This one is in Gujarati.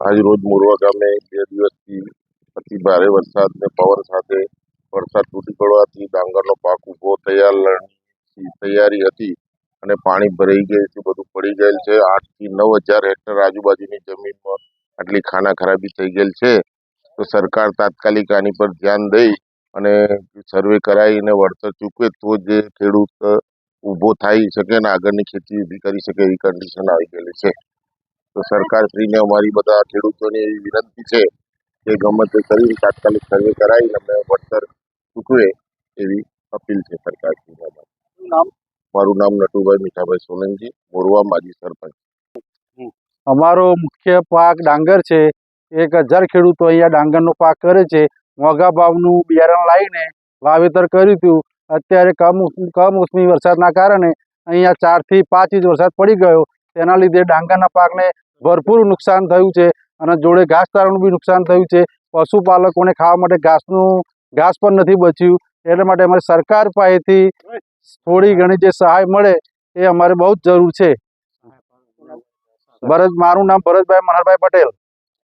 આજ રોજ મોરવા ગામે બે દિવસથી અતિ ભારે વરસાદને પવન સાથે વરસાદ તૂટી પડવાથી ડાંગરનો પાક ઊભો તૈયારની તૈયારી હતી અને પાણી ભરાઈ ગયું છે, બધું પડી ગયેલ છે. આઠથી નવ હજાર હેક્ટર આજુબાજુની જમીનમાં આટલી ખાના ખરાબી થઈ ગયેલ છે. તો સરકાર તાત્કાલિક આની પર ધ્યાન દઈ અને સર્વે કરાવીને વળતર ચૂકવે તો જે ખેડૂત ઊભો થઈ શકે ને આગળની ખેતી ઊભી કરી શકે એવી કન્ડિશન આવી ગયેલી છે. તો સરકારશ્રીને અમારી બધા ખેડૂતોની એવી વિનંતી છે કે ગમે તે કરીને તાત્કાલિક સર્વે કરાવીને અમને વળતર ચૂકવે એવી અપીલ છે સરકારશ્રીને અમારી. નામ? મારું નામ નટુભાઈ મીઠાભાઈ સોલંકી મોરવા માજી સરપંચ. અમારો મુખ્ય પાક ડાંગર છે. એક હજાર ખેડૂતો અહીંયા ડાંગરનો પાક કરે છે. મોંઘા ભાવનું બિયારણ લાવીને વાવેતર કર્યું હતું. અત્યારે કમ કમોસમી વરસાદના કારણે અહીંયા ચારથી પાંચ ઇંચ વરસાદ પડી ગયો. તેના લીધે ડાંગરના પાકને ભરપૂર નુકસાન થયું છે અને જોડે ઘાસચારાનું બી નુકસાન થયું છે. પશુપાલકોને ખાવા માટે ઘાસનું, ઘાસ પણ નથી બચ્યું. એટલા માટે અમારે સરકાર પાસેથી થોડી ઘણી જે સહાય મળે એ અમારે બહુ જ જરૂર છે. ભરત, મારું નામ ભરતભાઈ મનહરભાઈ પટેલ.